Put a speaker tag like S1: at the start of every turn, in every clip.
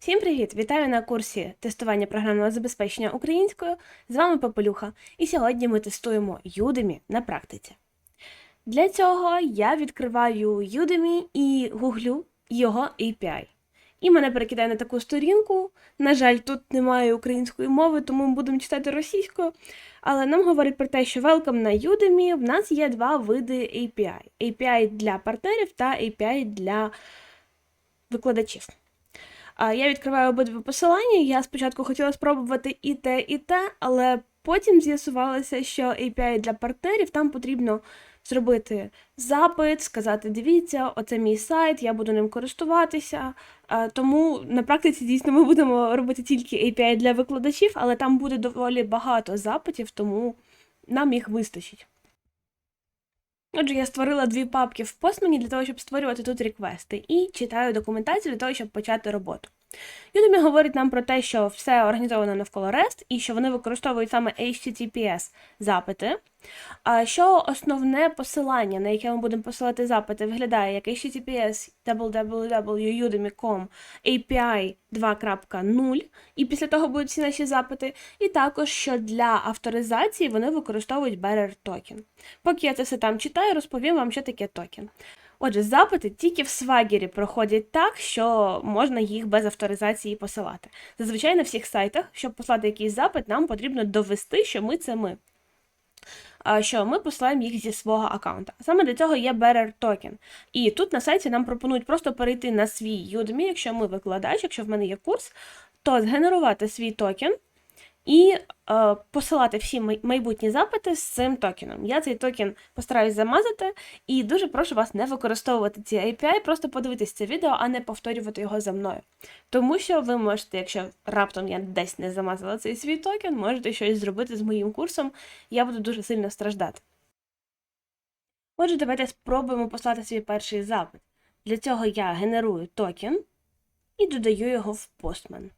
S1: Всім привіт! Вітаю на курсі тестування програмного забезпечення українською. З вами Попелюха, і сьогодні ми тестуємо Udemy на практиці. Для цього я відкриваю Udemy і гуглю його API. І мене перекидає на таку сторінку. На жаль, тут немає української мови, тому ми будемо читати російською. Але нам говорить про те, що welcome на Udemy в нас є два види API: API для партнерів та API для викладачів. Я відкриваю обидва посилання. Я спочатку хотіла спробувати і те, і те, але потім з'ясувалося, що API для партнерів там потрібно зробити запит, сказати: дивіться, оце мій сайт, я буду ним користуватися. Тому на практиці дійсно ми будемо робити тільки API для викладачів, але там буде доволі багато запитів, тому нам їх вистачить. Отже, я створила дві папки в Postman для того, щоб створювати тут реквести, і читаю документацію для того, щоб почати роботу. Udemy говорить нам про те, що все організовано навколо REST і що вони використовують саме HTTPS запити. Що основне посилання, на яке ми будемо посилати запити, виглядає як HTTPS www.udemy.com API 2.0, і після того будуть всі наші запити. І також, що для авторизації вони використовують Bearer Token. Поки я це все там читаю, розповім вам, що таке токен. Отже, запити тільки в Swagger проходять так, що можна їх без авторизації посилати. Зазвичай на всіх сайтах, щоб послати якийсь запит, нам потрібно довести, що ми це ми. Що ми посилаємо їх зі свого аккаунта. Саме для цього є Bearer Token. І тут на сайті нам пропонують просто перейти на свій Udemy, якщо ми викладач, якщо в мене є курс, то згенерувати свій токен і е, посилати всі майбутні запити з цим токеном. Я цей токен постараюсь замазати, і дуже прошу вас не використовувати ці API, просто подивитись це відео, а не повторювати його за мною. Тому що ви можете, якщо раптом я десь не замазала цей свій токен, можете щось зробити з моїм курсом, я буду дуже сильно страждати. Отже, давайте спробуємо послати свій перший запит. Для цього я генерую токен і додаю його в Postman.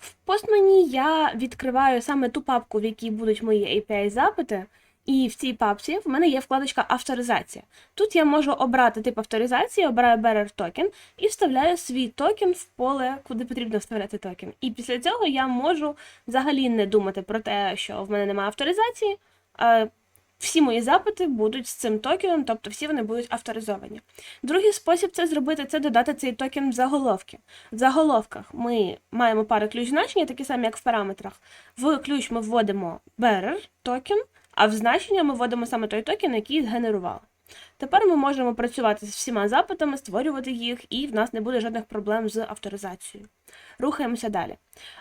S1: В Postman я відкриваю саме ту папку, в якій будуть мої API-запити, і в цій папці в мене є вкладочка Авторизація. Тут я можу обрати тип авторизації, обираю Bearer Token і вставляю свій токен в поле, куди потрібно вставляти токен. І після цього я можу взагалі не думати про те, що в мене немає авторизації. Всі мої запити будуть з цим токеном, тобто всі вони будуть авторизовані. Другий спосіб це зробити це додати цей токен в заголовки. В заголовках ми маємо пари ключ значення, такі самі, як в параметрах. В ключ ми вводимо bearer токен, а в значення ми вводимо саме той токен, який згенерували. Тепер ми можемо працювати з всіма запитами, створювати їх, і в нас не буде жодних проблем з авторизацією. Рухаємося далі.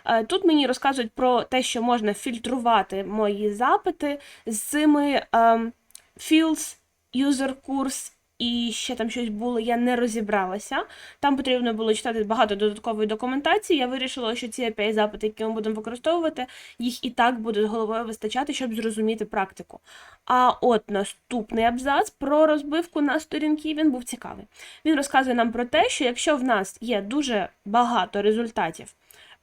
S1: Е, Тут мені розказують про те, що можна фільтрувати мої запити з цими ем, fields, user course і ще там щось було, я не розібралася. Там потрібно було читати багато додаткової документації. Я вирішила, що ці API запити, які ми будемо використовувати, їх і так буде з головою вистачати, щоб зрозуміти практику. А от наступний абзац про розбивку на сторінки він був цікавий. Він розказує нам про те, що якщо в нас є дуже багато результатів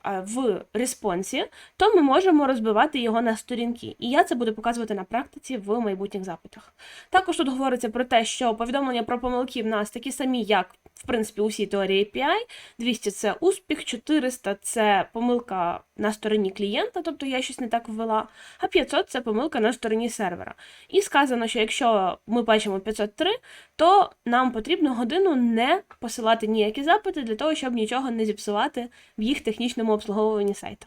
S1: в респонсі, то ми можемо розбивати його на сторінки. І я це буду показувати на практиці в майбутніх запитах. Також тут говориться про те, що повідомлення про помилки в нас такі самі, як в принципі усі теорії API. 200 це успіх, 400 це помилка на стороні клієнта, тобто я щось не так ввела, а 500 це помилка на стороні сервера. І сказано, що якщо ми бачимо 503, то нам потрібно годину не посилати ніякі запити для того, щоб нічого не зіпсувати в їх технічному обслуговуванні сайту.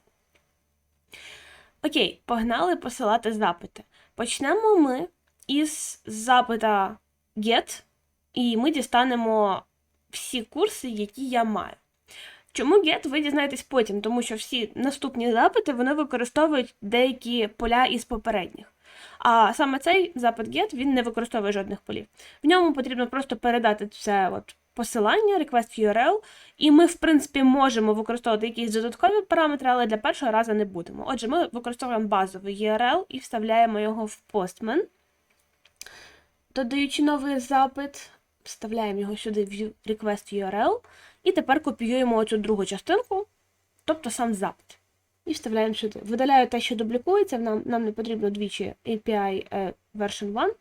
S1: Окей, погнали посилати запити. Почнемо ми із запита get, і ми дістанемо всі курси, які я маю. Чому get, ви дізнаєтесь потім, тому що всі наступні запити вони використовують деякі поля із попередніх. А саме цей запит get він не використовує жодних полів. В ньому потрібно просто передати це от посилання, request URL, і ми, в принципі, можемо використовувати якісь додаткові параметри, але для першого разу не будемо. Отже, ми використовуємо базовий URL і вставляємо його в Postman. Додаючи новий запит, вставляємо його сюди в request URL, і тепер копіюємо оцю другу частинку, тобто сам запит. І вставляємо сюди. Видаляю те, що дублікується, нам, нам не потрібно двічі API е, version 1.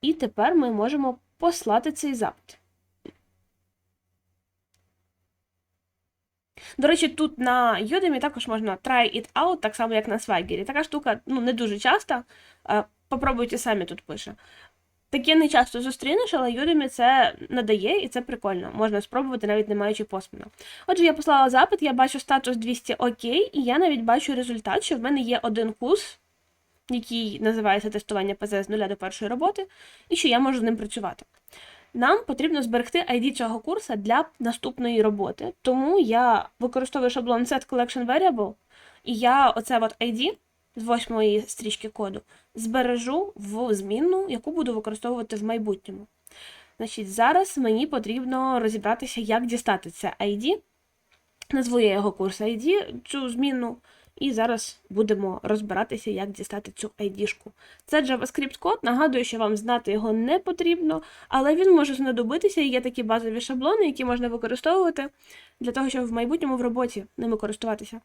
S1: І тепер ми можемо послати цей запит. До речі, тут на Udemy також можна try it out, так само як на Swagger. Така штука ну, не дуже часто. Попробуйте самі тут пише. Таке не часто зустрінеш, але Udemy це надає і це прикольно. Можна спробувати, навіть не маючи посміну. Отже, я послала запит, я бачу статус 200 окей, і я навіть бачу результат, що в мене є один курс, який називається тестування ПЗ з нуля до першої роботи, і що я можу з ним працювати. Нам потрібно зберегти ID цього курсу для наступної роботи, тому я використовую шаблон Set Collection Variable, і я оце от ID з восьмої стрічки коду збережу в змінну, яку буду використовувати в майбутньому. Значить, зараз мені потрібно розібратися, як дістати це ID. Назву я його курс ID, цю змінну, і зараз будемо розбиратися, як дістати цю ID-шку. Це JavaScript код, нагадую, що вам знати його не потрібно, але він може знадобитися, і є такі базові шаблони, які можна використовувати для того, щоб в майбутньому в роботі ними користуватися.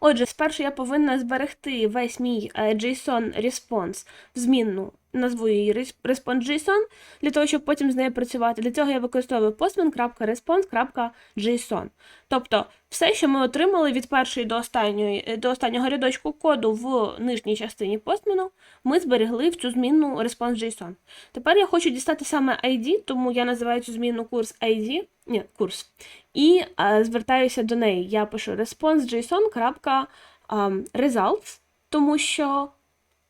S1: Отже, спершу я повинна зберегти весь мій JSON response в змінну, назву її res- response.json, для того, щоб потім з нею працювати. Для цього я використовую postman.response.json. Тобто, все, що ми отримали від першої до, останньої, е, до останнього рядочку коду в нижній частині постміну, ми зберегли в цю змінну response.json. Тепер я хочу дістати саме ID, тому я називаю цю змінну курс ID, ні, курс, і е, звертаюся до неї. Я пишу response.json.results, тому що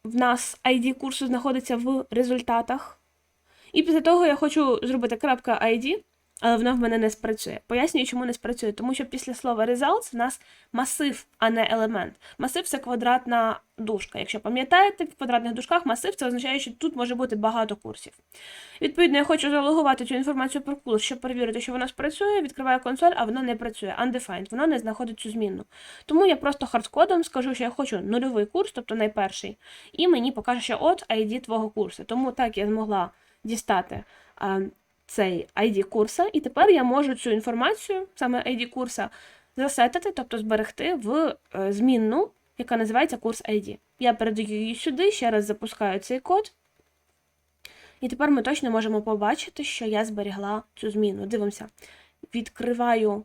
S1: в нас ID курсу знаходиться в результатах. І після того я хочу зробити крапка .id, але воно в мене не спрацює. Пояснюю, чому не спрацює. Тому що після слова results в нас масив, а не елемент. Масив це квадратна дужка. Якщо пам'ятаєте, в квадратних дужках масив це означає, що тут може бути багато курсів. Відповідно, я хочу залогувати цю інформацію про курс, щоб перевірити, що вона спрацює, відкриваю консоль, а вона не працює. Undefined, вона не знаходить цю змінну. Тому я просто хардкодом скажу, що я хочу нульовий курс, тобто найперший, і мені покаже, що от ID твого курсу. Тому так я змогла дістати а, цей ID курса, і тепер я можу цю інформацію, саме ID курса, засетити, тобто зберегти в е, змінну, яка називається курс ID. Я передаю її сюди, ще раз запускаю цей код. І тепер ми точно можемо побачити, що я зберігла цю зміну. Дивимося. Відкриваю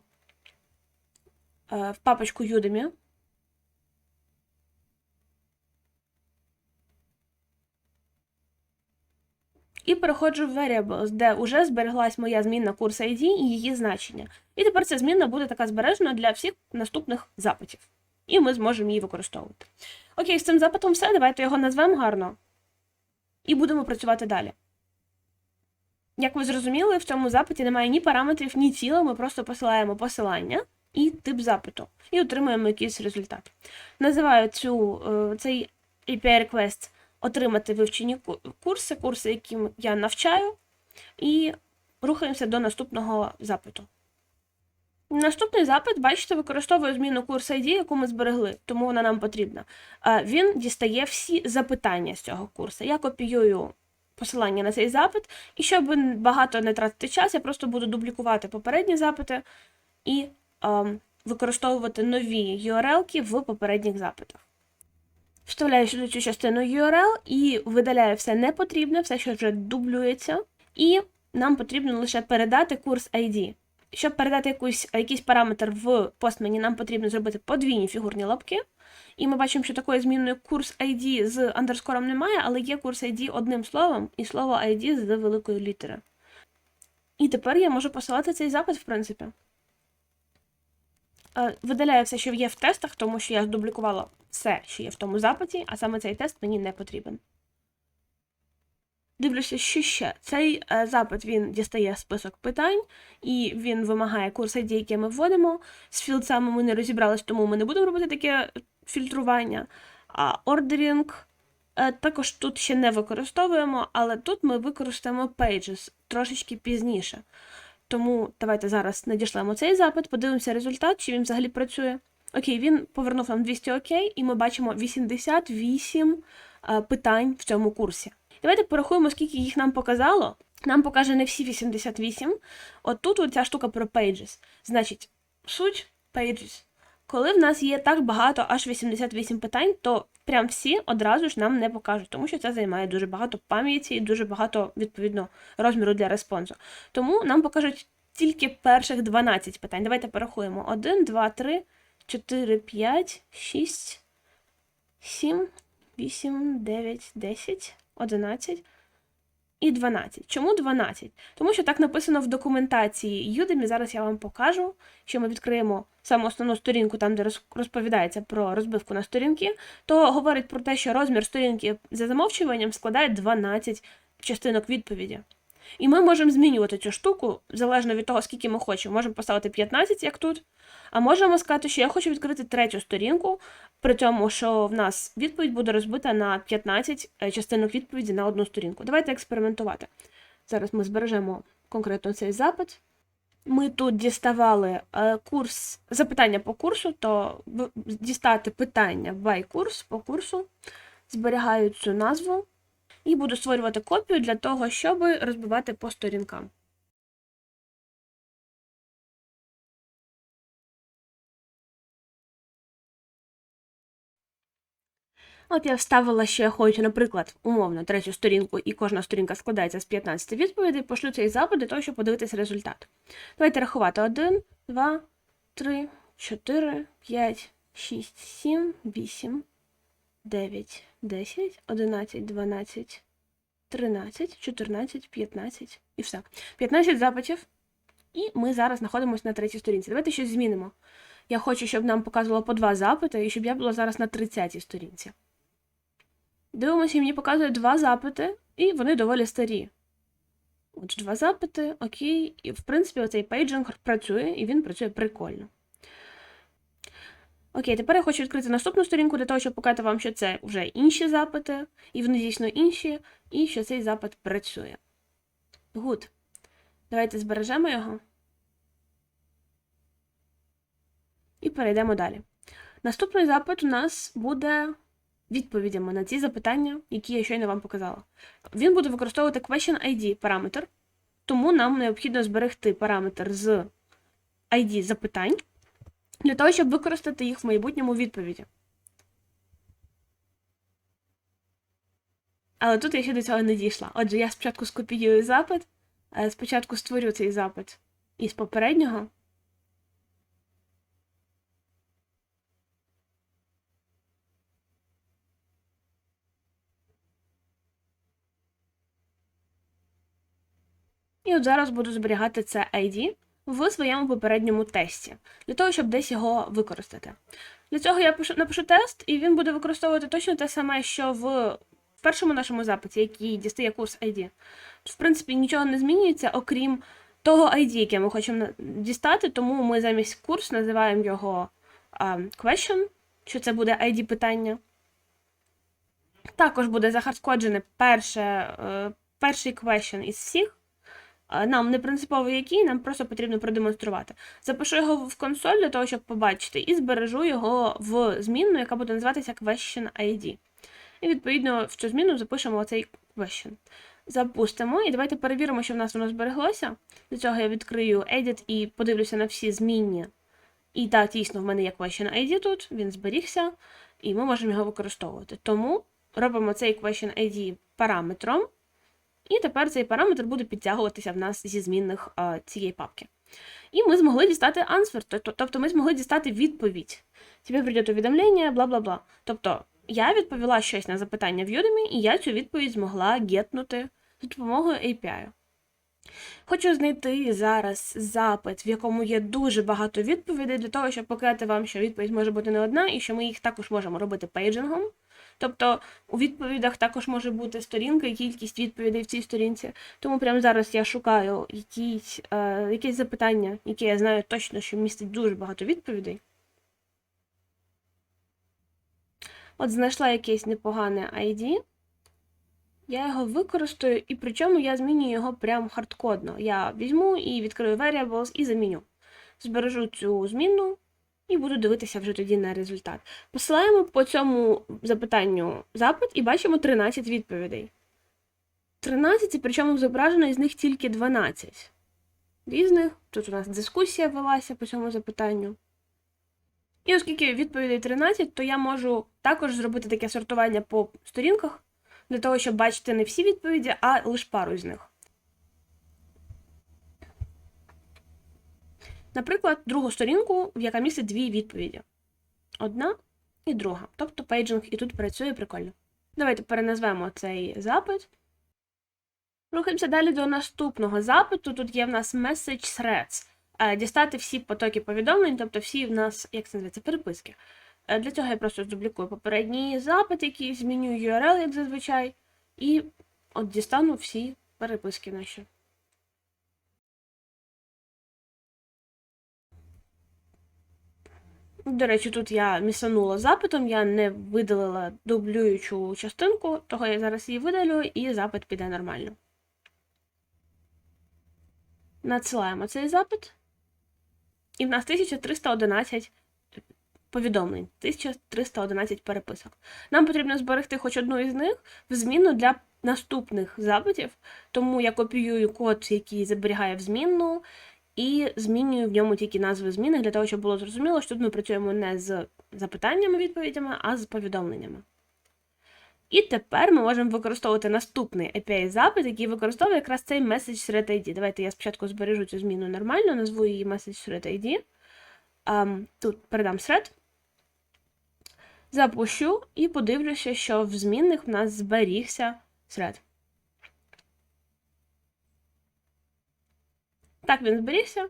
S1: е, в папочку Udemy. І переходжу в Variables, де вже збереглась моя змінна курс ID і її значення. І тепер ця змінна буде така збережена для всіх наступних запитів. І ми зможемо її використовувати. Окей, з цим запитом все. Давайте його назвемо гарно. І будемо працювати далі. Як ви зрозуміли, в цьому запиті немає ні параметрів, ні тіла, ми просто посилаємо посилання і тип запиту, і отримуємо якийсь результат. Називаю цю, е, цей API request отримати вивчені курси, курси, яким я навчаю, і рухаємося до наступного запиту. Наступний запит, бачите, використовує зміну курс ID, яку ми зберегли, тому вона нам потрібна. Він дістає всі запитання з цього курсу. Я копіюю посилання на цей запит, і щоб багато не тратити час, я просто буду дублікувати попередні запити і ем, використовувати нові URL-ки в попередніх запитах. Вставляю сюди цю частину URL і видаляю все непотрібне, все, що вже дублюється, і нам потрібно лише передати курс ID. Щоб передати якусь, якийсь параметр в постмені, нам потрібно зробити подвійні фігурні лапки. І ми бачимо, що такої змінної курс ID з андерскором немає, але є курс ID одним словом і слово ID з великої літери. І тепер я можу посилати цей запит, в принципі. Е, Видаляю все, що є в тестах, тому що я здублікувала все, що є в тому запиті, а саме цей тест мені не потрібен. Дивлюся, що ще. Цей е, запит він дістає список питань, і він вимагає курс ID, який ми вводимо. З філдсами ми не розібрались, тому ми не будемо робити таке фільтрування. А ордерінг е, також тут ще не використовуємо, але тут ми використаємо pages трошечки пізніше. Тому давайте зараз надішлемо цей запит, подивимося результат, чи він взагалі працює. Окей, він повернув нам 200 окей, і ми бачимо 88 е, питань в цьому курсі. Давайте порахуємо, скільки їх нам показало. Нам покаже не всі 88. От тут оця штука про pages. Значить, суть pages. Коли в нас є так багато, аж 88 питань, то прям всі одразу ж нам не покажуть, тому що це займає дуже багато пам'яті і дуже багато, відповідно, розміру для респонсу. Тому нам покажуть тільки перших 12 питань. Давайте порахуємо. 1, 2, 3, 4, 5, 6, 7, 8, 9, 10, 11 і 12. Чому 12? Тому що так написано в документації Udemy. Зараз я вам покажу, що ми відкриємо саму основну сторінку, там, де розповідається про розбивку на сторінки, то говорить про те, що розмір сторінки за замовчуванням складає 12 частинок відповіді. І ми можемо змінювати цю штуку залежно від того, скільки ми хочемо. Можемо поставити 15, як тут, а можемо сказати, що я хочу відкрити третю сторінку, при тому, що в нас відповідь буде розбита на 15 е, частинок відповіді на одну сторінку. Давайте експериментувати. Зараз ми збережемо конкретно цей запит. Ми тут діставали е, курс, запитання по курсу, то дістати питання by курс по курсу, зберігаю цю назву і буду створювати копію для того, щоб розбивати по сторінкам. От я вставила, що я хочу, наприклад, умовно, третю сторінку, і кожна сторінка складається з 15 відповідей, пошлю цей запит для того, щоб подивитися результат. Давайте рахувати 1, 2, 3, 4, 5, 6, 7, 8, 9, 10, 11, 12, 13, 14, 15 і все. 15 запитів. І ми зараз знаходимося на третій сторінці. Давайте щось змінимо. Я хочу, щоб нам показувало по два запити, і щоб я була зараз на 30 сторінці. Дивимося, мені показує два запити, і вони доволі старі. Отже, два запити, окей. І, в принципі, оцей пейджинг працює, і він працює прикольно. Окей, тепер я хочу відкрити наступну сторінку для того, щоб показати вам, що це вже інші запити, і вони дійсно інші, і що цей запит працює. Гуд. Давайте збережемо його. І перейдемо далі. Наступний запит у нас буде відповідями на ті запитання, які я щойно вам показала. Він буде використовувати question ID параметр, тому нам необхідно зберегти параметр з ID запитань для того, щоб використати їх в майбутньому відповіді. Але тут я ще до цього не дійшла. Отже, я спочатку скопіюю запит, е, спочатку створю цей запит із попереднього. І от зараз буду зберігати це ID в своєму попередньому тесті, для того, щоб десь його використати. Для цього я пишу, напишу тест, і він буде використовувати точно те саме, що в першому нашому запиті, який дістає курс ID. В принципі, нічого не змінюється, окрім того ID, яке ми хочемо дістати, тому ми замість курс називаємо його question, що це буде ID питання. Також буде захардкоджене перше, е, перший question із всіх. Е, Нам не принципово який, нам просто потрібно продемонструвати. Запишу його в консоль для того, щоб побачити, і збережу його в змінну, яка буде називатися question ID. І відповідно в цю зміну запишемо оцей question. Запустимо, і давайте перевіримо, що в нас воно збереглося. Для цього я відкрию Edit і подивлюся на всі змінні. І так, дійсно, в мене є question ID тут, він зберігся, і ми можемо його використовувати. Тому робимо цей question ID параметром. І тепер цей параметр буде підтягуватися в нас зі змінних цієї папки. І ми змогли дістати answer, тобто- ми змогли дістати відповідь. Тебе прийде увідомлення, бла бла бла. Тобто я відповіла щось на запитання в Udemy, і я цю відповідь змогла гетнути за допомогою API. Хочу знайти зараз запит, в якому є дуже багато відповідей, для того, щоб показати вам, що відповідь може бути не одна, і що ми їх також можемо робити пейджингом. Тобто у відповідях також може бути сторінка і кількість відповідей в цій сторінці. Тому прямо зараз я шукаю якісь, е, якесь запитання, яке я знаю точно, що містить дуже багато відповідей. От знайшла якесь непогане ID. Я його використаю, і причому я змінюю його прям хардкодно. Я візьму і відкрию variables і заміню. Збережу цю змінну і буду дивитися вже тоді на результат. Посилаємо по цьому запитанню запит і бачимо 13 відповідей. 13, і причому зображено із них тільки 12 різних. Тут у нас дискусія велася по цьому запитанню. І оскільки відповідей 13, то я можу також зробити таке сортування по сторінках, для того, щоб бачити не всі відповіді, а лише пару з них. Наприклад, другу сторінку, в яка містить дві відповіді. Одна і друга. Тобто пейджинг і тут працює прикольно. Давайте переназвемо цей запит. Рухаємося далі до наступного запиту. Тут є в нас message threads. Е, Дістати всі потоки повідомлень, тобто всі в нас, як це називається, переписки. Е, Для цього я просто здублікую попередній запит, який змінюю URL, як зазвичай, і от дістану всі переписки наші. До речі, тут я місанула запитом, я не видалила дублюючу частинку, того я зараз її видалю, і запит піде нормально. Надсилаємо цей запит. І в нас 1311 повідомлень, 1311 переписок. Нам потрібно зберегти хоч одну із них в зміну для наступних запитів, тому я копіюю код, який зберігає в змінну, і змінюю в ньому тільки назви зміни, для того, щоб було зрозуміло, що тут ми працюємо не з запитаннями, відповідями, а з повідомленнями. І тепер ми можемо використовувати наступний API-запит, який використовує якраз цей message thread ID. Давайте я спочатку збережу цю зміну нормально, назву її message thread ID. Um, тут передам thread. Запущу і подивлюся, що в змінних в нас зберігся thread. Так, він зберігся.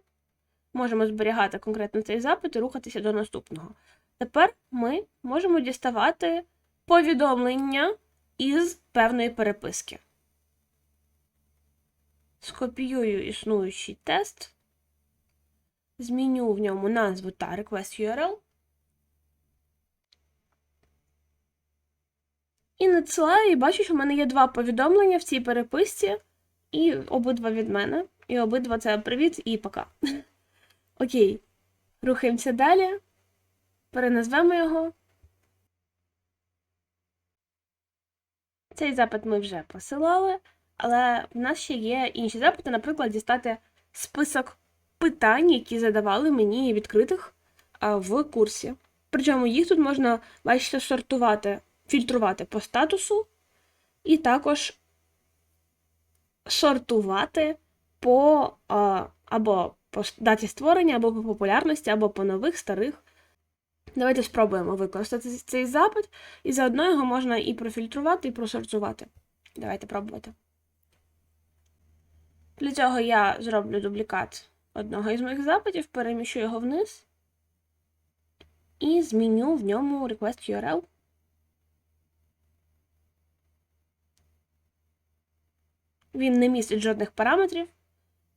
S1: Можемо зберігати конкретно цей запит і рухатися до наступного. Тепер ми можемо діставати повідомлення із певної переписки. Скопіюю існуючий тест, зміню в ньому назву та request URL. І надсилаю, і бачу, що в мене є два повідомлення в цій переписці, і обидва від мене. І обидва це привіт і пока. Окей. Рухаємося далі. Переназвемо його. Цей запит ми вже посилали, але в нас ще є інші запити, наприклад, дістати список питань, які задавали мені відкритих в курсі. Причому їх тут можна, бачите, сортувати, фільтрувати по статусу, і також сортувати по або по даті створення, або по популярності, або по нових, старих. Давайте спробуємо використати цей запит, і заодно його можна і профільтрувати, і просортувати. Давайте пробувати. Для цього я зроблю дублікат одного із моїх запитів, переміщу його вниз і зміню в ньому request URL. Він не містить жодних параметрів,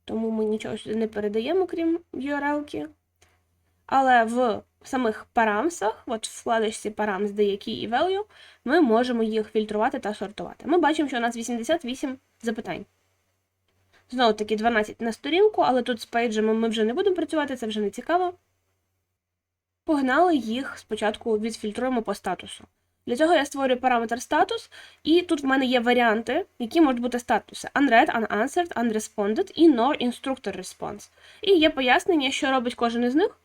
S1: тому ми нічого сюди не передаємо, крім URL-ки. Але в самих парамсах, от в вкладочці params деякі і value, ми можемо їх фільтрувати та сортувати. Ми бачимо, що у нас 88 запитань. Знову таки 12 на сторінку, але тут з пейджами ми вже не будемо працювати, це вже не цікаво. Погнали їх спочатку відфільтруємо по статусу. Для цього я створюю параметр статус, і тут в мене є варіанти, які можуть бути статуси: unread, unanswered, unresponded і no instructor response. І є пояснення, що робить кожен із них.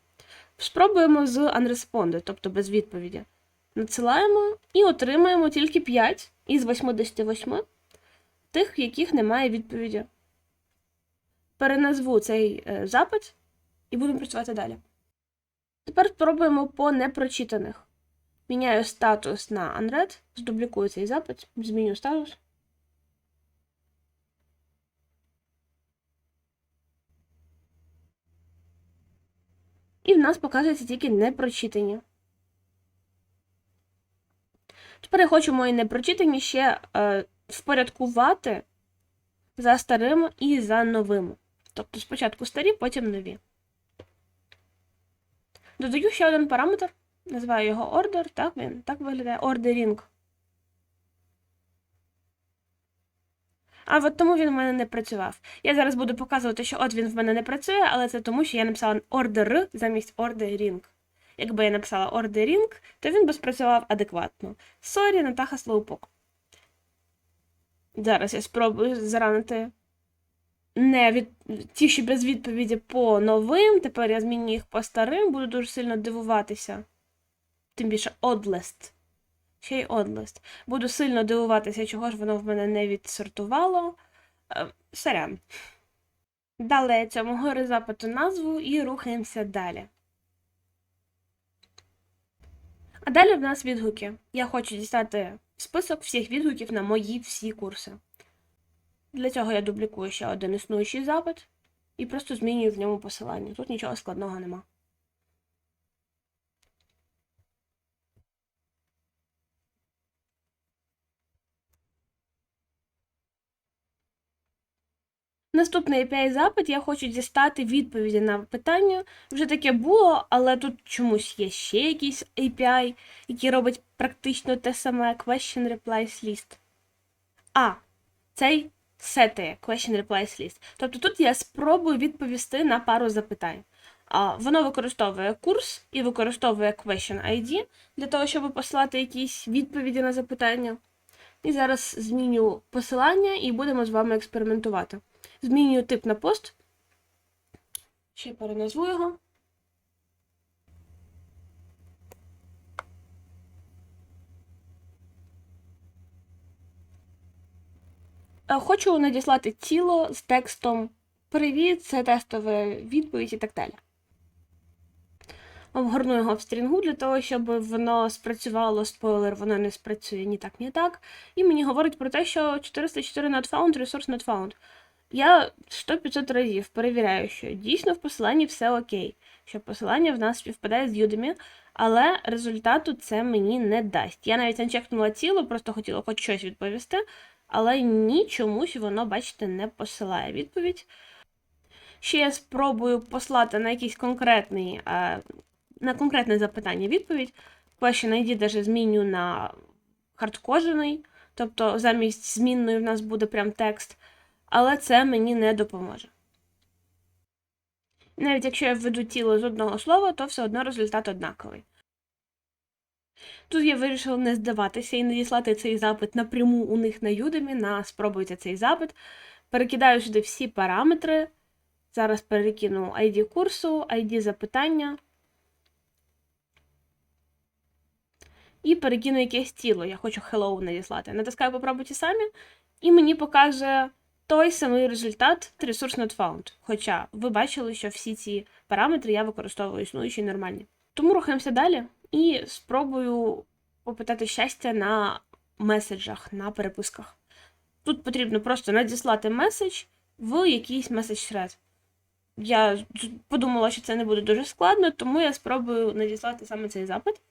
S1: Спробуємо з unresponded, тобто без відповіді. Надсилаємо і отримаємо тільки 5 із 88 тих, в яких немає відповіді. Переназву цей е, запит і будемо працювати далі. Тепер спробуємо по непрочитаних. Міняю статус на unread, здублікую цей запит, зміню статус. І в нас показується тільки непрочитані. Тепер я хочу мої непрочитані ще е, впорядкувати за старими і за новими. Тобто спочатку старі, потім нові. Додаю ще один параметр. Називаю його order, так він так виглядає ordering. А от тому він в мене не працював. Я зараз буду показувати, що от він в мене не працює, але це тому, що я написала order замість ordering. Якби я написала ordering, то він би спрацював адекватно. Сорі, Натаха Слоупок. Зараз я спробую заранити не від... ті, що без відповіді по новим. Тепер я зміню їх по старим, буду дуже сильно дивуватися. Тим більше одлест. Ще й одлест. Буду сильно дивуватися, чого ж воно в мене не відсортувало. Е, Сорян. Дали цьому гори запиту назву і рухаємося далі. А далі в нас відгуки. Я хочу дістати список всіх відгуків на мої всі курси. Для цього я дублікую ще один існуючий запит і просто змінюю в ньому посилання. Тут нічого складного нема. Наступний API запит я хочу дістати відповіді на питання. Вже таке було, але тут чомусь є ще якийсь API, який робить практично те саме Question Replies List. А, цей сетає Question Replies List. Тобто тут я спробую відповісти на пару запитань. А, Воно використовує курс і використовує Question ID для того, щоб посилати якісь відповіді на запитання. І зараз зміню посилання і будемо з вами експериментувати. Змінюю тип на пост. Ще переназву його. Е, Хочу надіслати тіло з текстом Привіт, це тестова відповідь і так далі. Обгорну його в стрінгу для того, щоб воно спрацювало спойлер, воно не спрацює ні так, ні так. І мені говорить про те, що 404 not found, resource not found. Я 100-500 разів перевіряю, що дійсно в посиланні все окей, що посилання в нас співпадає з Udemy, але результату це мені не дасть. Я навіть не чекнула тіло, просто хотіла хоч щось відповісти, але ні чомусь воно, бачите, не посилає відповідь. Ще я спробую послати на якийсь конкретний, е, на конкретне запитання відповідь. Question ID даже зміню на хардкожений, тобто замість змінної в нас буде прям текст але це мені не допоможе. Навіть якщо я введу тіло з одного слова, то все одно результат однаковий. Тут я вирішила не здаватися і надіслати цей запит напряму у них на Udemy, на спробуйте цей запит. Перекидаю сюди всі параметри. Зараз перекину ID курсу, ID запитання. І перекину якесь тіло. Я хочу hello надіслати. Натискаю попробуйте самі, і мені покаже той самий результат Resource Not Found. Хоча ви бачили, що всі ці параметри я використовую існуючі нормальні. Тому рухаємося далі і спробую попитати щастя на меседжах, на переписках. Тут потрібно просто надіслати меседж в якийсь меседж thread. Я подумала, що це не буде дуже складно, тому я спробую надіслати саме цей запит.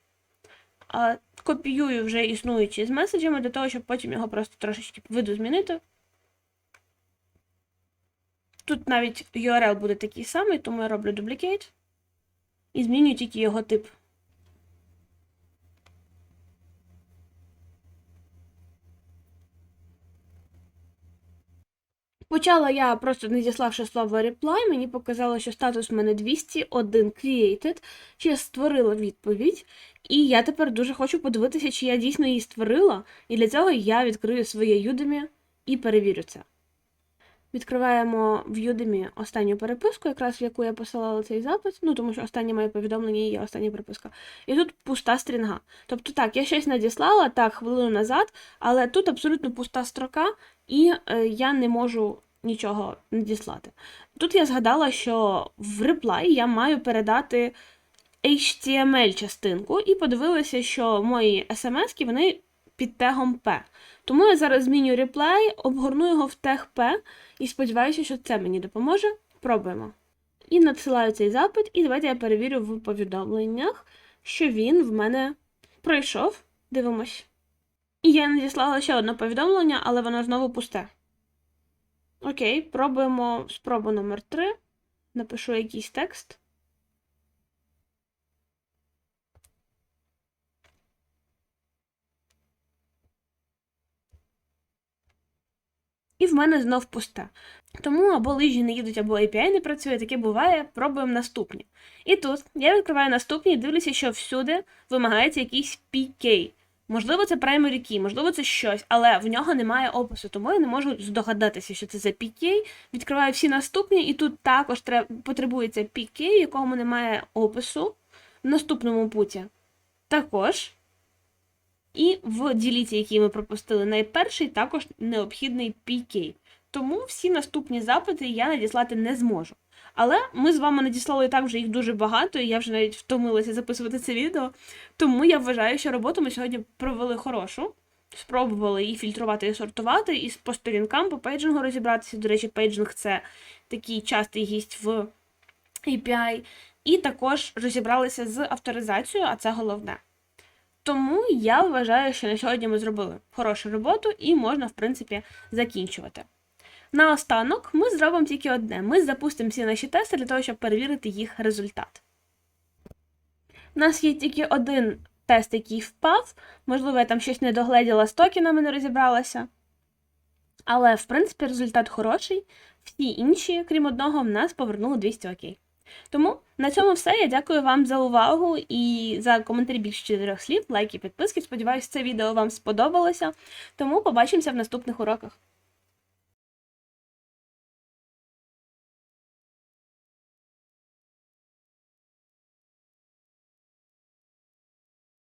S1: Копіюю вже існуючі з меседжами для того, щоб потім його просто трошечки видозмінити. Тут навіть URL буде такий самий, тому я роблю duplicate і змінюю тільки його тип. Почала я просто надіславши слово reply, мені показало, що статус в мене 201 created, чи я створила відповідь. І я тепер дуже хочу подивитися, чи я дійсно її створила. І для цього я відкрию своє Udemy і перевірю це. Відкриваємо в Udemy останню переписку, якраз в яку я посилала цей запит, ну тому що останнє моє повідомлення є остання переписка. І тут пуста стрінга. Тобто так, я щось надіслала так хвилину назад, але тут абсолютно пуста строка, і е, я не можу нічого надіслати. Тут я згадала, що в реплай я маю передати HTML-частинку, і подивилася, що мої смс вони під тегом P. Тому я зараз зміню реплай, обгорну його в тег P і сподіваюся, що це мені допоможе. Пробуємо. І надсилаю цей запит, і давайте я перевірю в повідомленнях, що він в мене пройшов. Дивимось. І я надіслала ще одне повідомлення, але воно знову пусте. Окей, пробуємо спробу номер 3. Напишу якийсь текст. І в мене знов пусте. Тому або лижі не їдуть, або API не працює, таке буває, пробуємо наступні. І тут я відкриваю наступні і дивлюся, що всюди вимагається якийсь PK. Можливо, це primary key, можливо, це щось, але в нього немає опису, тому я не можу здогадатися, що це за PK. Відкриваю всі наступні, і тут також потребується PK, якому немає опису в наступному путі. Також. І в діліті, який ми пропустили найперший, також необхідний PK. Тому всі наступні запити я надіслати не зможу. Але ми з вами надіслали і так вже їх дуже багато, і я вже навіть втомилася записувати це відео. Тому я вважаю, що роботу ми сьогодні провели хорошу. Спробували і фільтрувати, і сортувати, і по сторінкам, по пейджингу розібратися. До речі, пейджинг це такий частий гість в API. І також розібралися з авторизацією, а це головне. Тому я вважаю, що на сьогодні ми зробили хорошу роботу і можна, в принципі, закінчувати. Наостанок ми зробимо тільки одне: ми запустимо всі наші тести для того, щоб перевірити їх результат. У нас є тільки один тест, який впав. Можливо, я там щось не догледіла з токенами, не розібралася. Але, в принципі, результат хороший. Всі інші, крім одного, в нас повернули 200 окей. Тому на цьому все. Я дякую вам за увагу і за коментарі більше чотирьох слів, лайки, підписки. Сподіваюсь, це відео вам сподобалося. Тому побачимося в наступних уроках.